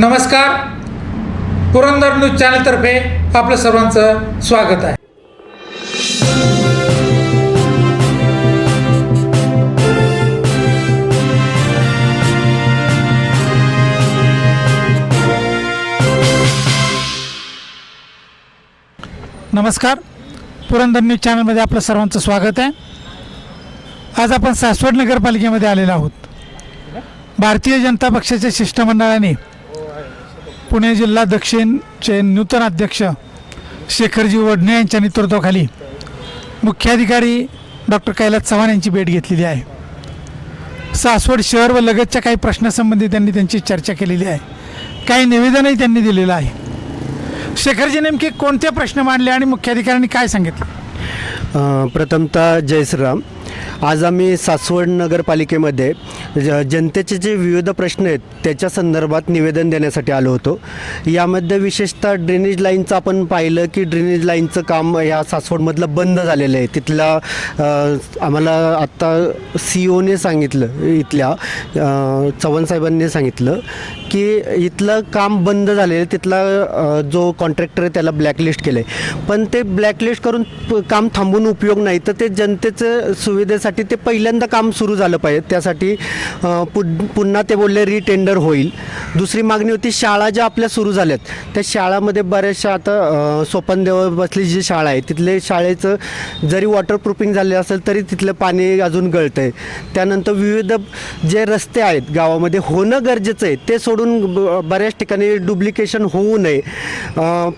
नमस्कार. पुरंदर न्यूज चॅनलतर्फे आपलं सर्वांचं स्वागत आहे. नमस्कार. पुरंदर न्यूज चॅनलमध्ये आपलं सर्वांचं स्वागत आहे. आज आपण सासवड नगरपालिकेमध्ये आलेलो आहोत. भारतीय जनता पक्षाच्या शिष्टमंडळाने पुणे जिल्हा दक्षिणचे नूतन अध्यक्ष शेखरजी वडणे यांच्या नेतृत्वाखाली मुख्याधिकारी डॉक्टर कैलास चव्हाण यांची भेट घेतलेली आहे. सासवड शहर व लगतच्या काही प्रश्नासंबंधी त्यांनी त्यांची चर्चा केलेली आहे. काही निवेदनही त्यांनी दिलेलं आहे. शेखरजी नेमके कोणते प्रश्न मांडले आणि मुख्याधिकाऱ्यांनी काय सांगितलं? प्रथमतः जय श्रीराम. आज आम्ही सासवड नगरपालिकेमध्ये ज- जनतेचे जे विविध प्रश्न आहेत त्याच्या संदर्भात निवेदन देण्यासाठी आलो होतो. यामध्ये विशेषतः ड्रेनेज लाईनचं आपण पाहिलं की ड्रेनेज लाईनचं काम या सासवडमधलं बंद झालेलं आहे. तिथला आम्हाला आत्ता सी ओने सांगितलं इथल्या चव्हाण साहेबांनी सांगितलं की इथलं काम बंद झालेलं आहे तिथला जो कॉन्ट्रॅक्टर आहे त्याला ब्लॅकलिस्ट केलं आहे पण ते ब्लॅकलिस्ट करून प- काम थांबून उपयोग नाही तर ते जनतेचं सुविधेसाठी ते पहिल्यांदा काम सुरू झालं पाहिजे. त्यासाठी पु पुन्हा ते बोलले रिटेंडर होईल. दुसरी मागणी होती शाळा ज्या आपल्या सुरू झाल्यात. त्या शाळामध्ये बऱ्याचशा आता अ, सोपनदेव बसली जी शाळा आहे तिथले शाळेचं जरी वॉटरप्रूफिंग झाले असेल तरी तिथलं पाणी अजून गळतं आहे त्यानंतर विविध जे रस्ते आहेत गावामध्ये होणं गरजेचं आहे. ते सोडून ब- बऱ्याच ठिकाणी डुप्लिकेशन होऊ नये.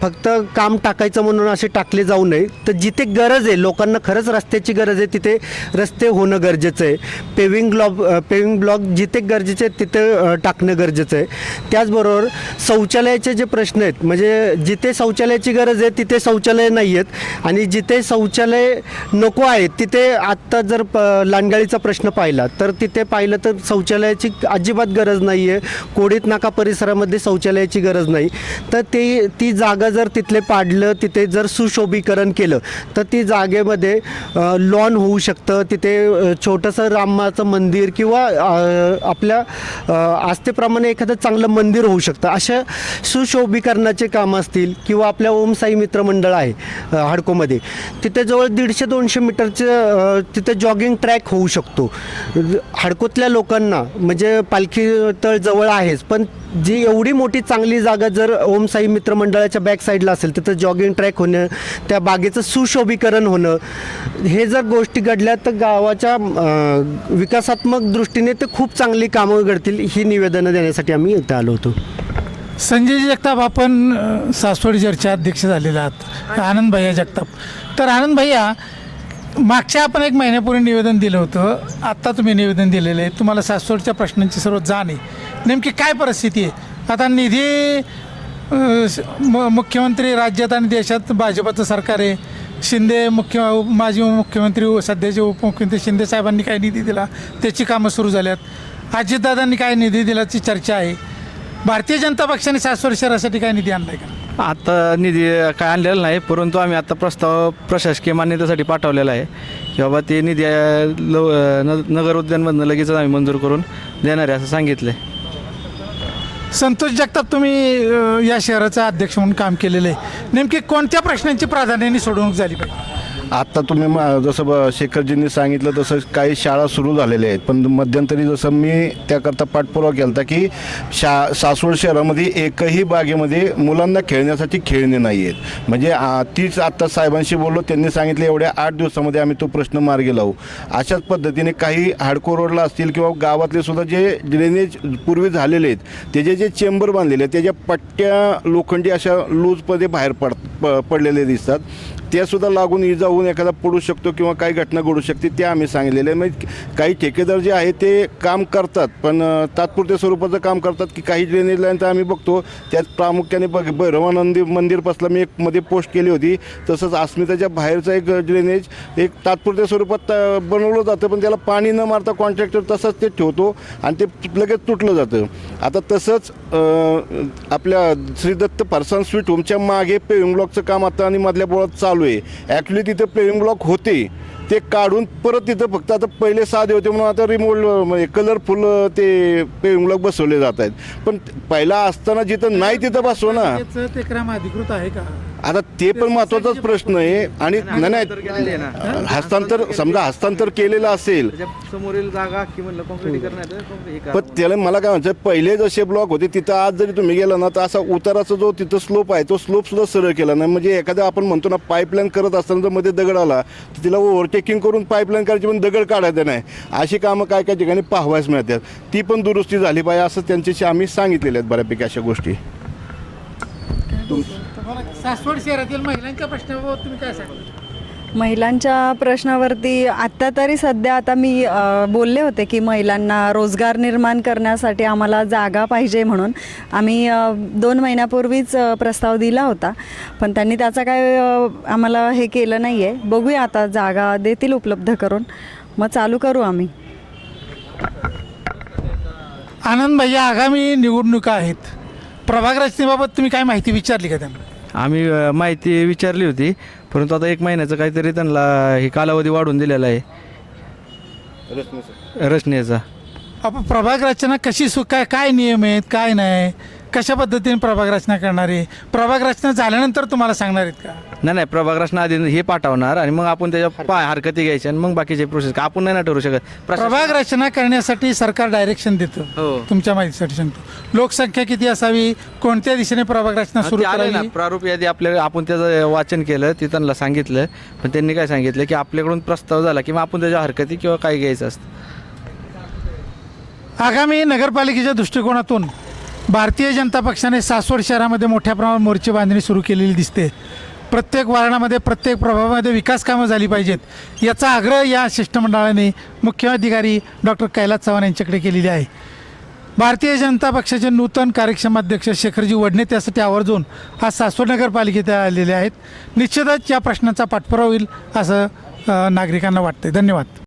फक्त काम टाकायचं म्हणून असे टाकले जाऊ नये. तर जिथे गरज आहे लोकांना खरंच रस्त्याची गरज आहे तिथे रस्ते होणं गरजेचं आहे. पेविंग ब्लॉक पेविंग ब्लॉक जिथे गरजेचे आहेत तिथे टाकणं गरजेचं आहे. त्याचबरोबर शौचालयाचे जे प्रश्न आहेत म्हणजे जिथे शौचालयाची गरज आहे तिथे शौचालय नाही आहेत. आणि जिथे शौचालय नको आहेत तिथे आत्ता जर प लांडगाळीचा प्रश्न पाहिला तर तिथे पाहिलं तर शौचालयाची अजिबात गरज नाही आहे. कोडीत नाका परिसरामध्ये शौचालयाची गरज नाही. तर ते ती जागा जर तिथले पाडलं तिथे जर सुशोभीकरण केलं तर ती जागेमध्ये लॉन होऊ शकतं तिथे छोटंसं रामाचं मंदिर किंवा आपल्या आस्थेप्रमाणे एखादं चांगलं मंदिर होऊ शकतं. अशा सुशोभीकरणाचे काम असतील किंवा आपल्या ओम साई आहे हाडकोमध्ये तिथे जवळ दीडशे दोनशे मीटरचे तिथे जॉगिंग ट्रॅक होऊ शकतो. हाडकोतल्या लोकांना म्हणजे पालखी तळ जवळ आहेच पण जी एवढी मोठी चांगली जागा जर ओम साई बॅक साईडला असेल तिथं जॉगिंग ट्रॅक होणं त्या बागेचं सुशोभीकरण होणं हे जर गोष्टी घडल्या तर गावाच्या विकासात्मक दृष्टीने ते खूप चांगली कामं घडतील ही निवेदनं देण्यासाठी आम्ही इथं आलो होतो. संजय जगताप आपण अ, सासवड चर्चा अध्यक्ष झालेले आहात. आनंद भैया जगताप. तर आनंद भैया मागच्या आपण एक महिन्यापूर्वी निवेदन दिलं होतं. आत्ता तुम्ही निवेदन दिलेलं आहे. तुम्हाला सासवडच्या प्रश्नांची सर्व जाण आहे. नेमकी काय परिस्थिती आहे? आता निधी मुख्यमंत्री राज्यात आणि देशात भाजपचं सरकार आहे. शिंदे मुख्य माजी मुख्यमंत्री सध्याचे उपमुख्यमंत्री शिंदे साहेबांनी काय निधी दिला त्याची कामं सुरू झाल्यात. अजितदादांनी काय निधी दिल्याची चर्चा आहे. भारतीय जनता पक्षाने सासवड शहरासाठी काय निधी आणलाय का? आता निधी काय आणलेला नाही परंतु आम्ही आता प्रस्ताव प्रशासकीय मान्यतेसाठी पाठवलेला आहे की बाबा ते निधी लव न नगर उद्यानमधनं लगेचच आम्ही मंजूर करून देणार आहे असं सांगितलं आहे संतोष जगताप तुम्ही अ, या शहराचा अध्यक्ष म्हणून काम केलेलं आहे. नेमकी कोणत्या प्रश्नांची प्राधान्याने सोडवणूक झाली पाहिजे? आत्ता तुम्ही जसं ब शेखरजींनी सांगितलं तसं काही शाळा सुरू झालेल्या आहेत. पण मध्यंतरी जसं मी त्याकरता पाठपुरावा केला होता की शा सासवड शहरामध्ये एकही बागेमध्ये मुलांना खेळण्यासाठी खेळणे नाही आहेत. म्हणजे आ, तीच आत्ता साहेबांशी बोललो त्यांनी सांगितलं एवढ्या आठ दिवसामध्ये आम्ही तो प्रश्न मार्गी लावू. अशाच पद्धतीने काही हाडको रोडला असतील किंवा गावातले सुद्धा जे ड्रेनेज पूर्वी झालेले आहेत त्याचे जे चेंबर बांधलेले आहेत त्याच्या पट्ट्या लोखंडी अशा लूजमध्ये बाहेर पड प- पडलेले दिसतात. त्यासुद्धा लागून इजा होऊन एखादा पडू शकतो किंवा काही घटना घडू शकते ते आम्ही सांगितलेले आहे. म्हणजे काही ठेकेदार जे आहे ते काम करतात पण तात्पुरत्या स्वरूपाचं काम करतात की काही ड्रेनेज लाईन तर आम्ही बघतो. त्यात प्रामुख्याने बघ भैरवानंदी मंदिरपासला मी एक मध्ये पोस्ट केली होती. तसंच अस्मिताच्या बाहेरचा एक ड्रेनेज एक तात्पुरत्या स्वरूपात बनवलं जातं पण त्याला पाणी न मारता कॉन्ट्रॅक्टर तसंच ते ठेवतो आणि ते लगेच तुटलं जातं. आता तसंच आपल्या श्री दत्त फरसान स्वीट होमच्या मागे पेविंग ब्लॉकचं काम आता आणि मधल्या बोळात चालू आहे ॲक्च्युली तिथं पेविंग ब्लॉक होते. ते काढून परत तिथं फक्त आता पहिले साधे होते म्हणून आता रिमोल्ड म्हणजे कलरफुल ते पेंगलॉक बसवले जात आहेत पण पहिला असताना जिथं नाही तिथं बसव ना. ते क्रम अधिकृत आहे का? आता ते पण महत्वाचाच प्रश्न आहे आणि नाही. नाही. हस्तांतर समजा हस्तांतर केलेलं असेल. त्याच्या समोरील जागा की म्हणलं कॉन्क्रीटीकरण आहे तर concrete हे. पण त्याला मला काय म्हणायचं पहिले जसे ब्लॉक होते तिथं आज जरी तुम्ही गेला ना तर असा उताराचा जो तिथं स्लोप आहे तो स्लोप सुद्धा सरळ केला नाही. म्हणजे एखाद्या आपण म्हणतो ना पाईपलाईन करत असताना जर मध्ये दगड आला तर तिला ओव्हरटेकिंग करून पाईपलाईन करायची पण दगड काढायचं नाही. अशी कामं काय काय ठिकाणी पाहवायच मिळतात. ती पण दुरुस्ती झाली पाहिजे असं त्यांच्याशी आम्ही सांगितलेले आहेत बऱ्यापैकी अशा गोष्टी. सासवड शहरातील महिलांच्या प्रश्नाबाबत तुम्ही काय सांगा महिलांच्या प्रश्नावरती आत्ता तरी सध्या आता मी अ, बोलले होते की महिलांना रोजगार निर्माण करण्यासाठी आम्हाला जागा पाहिजे म्हणून. आम्ही अ, दोन महिन्यापूर्वीच अ, प्रस्ताव दिला होता. पण त्यांनी त्याचा काय अ, आम्हाला हे केलं नाही आहे बघूया आता जागा देतील उपलब्ध करून. मग चालू करू आम्ही. आनंद भैया आगामी निवडणुका आहेत. प्रभाग रचनेबाबत तुम्ही काय माहिती विचारली का त्यांना? आम्ही अ, माहिती विचारली होती परंतु आता एक महिन्याचं काहीतरी त्यांना हे कालावधी वाढून दिलेला आहे. रचनेचा आपण प्रभाग रचना कशी सु काय काय नियम आहेत काय नाही? कशा पद्धतीने प्रभाग रचना करणार आहे? प्रभाग रचना झाल्यानंतर तुम्हाला सांगणार आहेत का? नाही नाही प्रभाग रचना आधी हे पाठवणार आणि मग आपण त्याच्या पाय हरकती घ्यायच्या आणि मग बाकीचे प्रोसेस आपण नाही ना ठरवू शकत? प्रभाग रचना करण्यासाठी सरकार डायरेक्शन देतं हो. तुमच्या माहितीसाठी सांगतो. लोकसंख्या किती असावी? कोणत्या दिशेने प्रभाग रचना सुरू ते आलंय ना करावी? प्रारूप यादी आपल्या आपण त्याचं वाचन केलं ते त्यांना सांगितलं. पण त्यांनी काय सांगितलं की आपल्याकडून प्रस्ताव झाला किंवा आपण त्याच्या हरकती किंवा काय घ्यायचं असतं. आगामी नगरपालिकेच्या दृष्टिकोनातून भारतीय जनता पक्षाने सासवड शहरामध्ये मोठ्या प्रमाणात मोर्चे बांधणी सुरू केलेली दिसते. प्रत्येक वारणामध्ये प्रत्येक प्रभागामध्ये विकास कामं झाली पाहिजेत याचा आग्रह या शिष्टमंडळाने मुख्याधिकारी डॉक्टर कैलास चव्हाण यांच्याकडे केलेली आहे. भारतीय जनता पक्षाचे नूतन कार्यक्षम अध्यक्ष शेखरजी वडणे त्यासाठी आवर्जून आज सासवड नगरपालिकेत आलेले आहेत. निश्चितच या प्रश्नाचा पाठपुरावा होईल असं नागरिकांना वाटते धन्यवाद.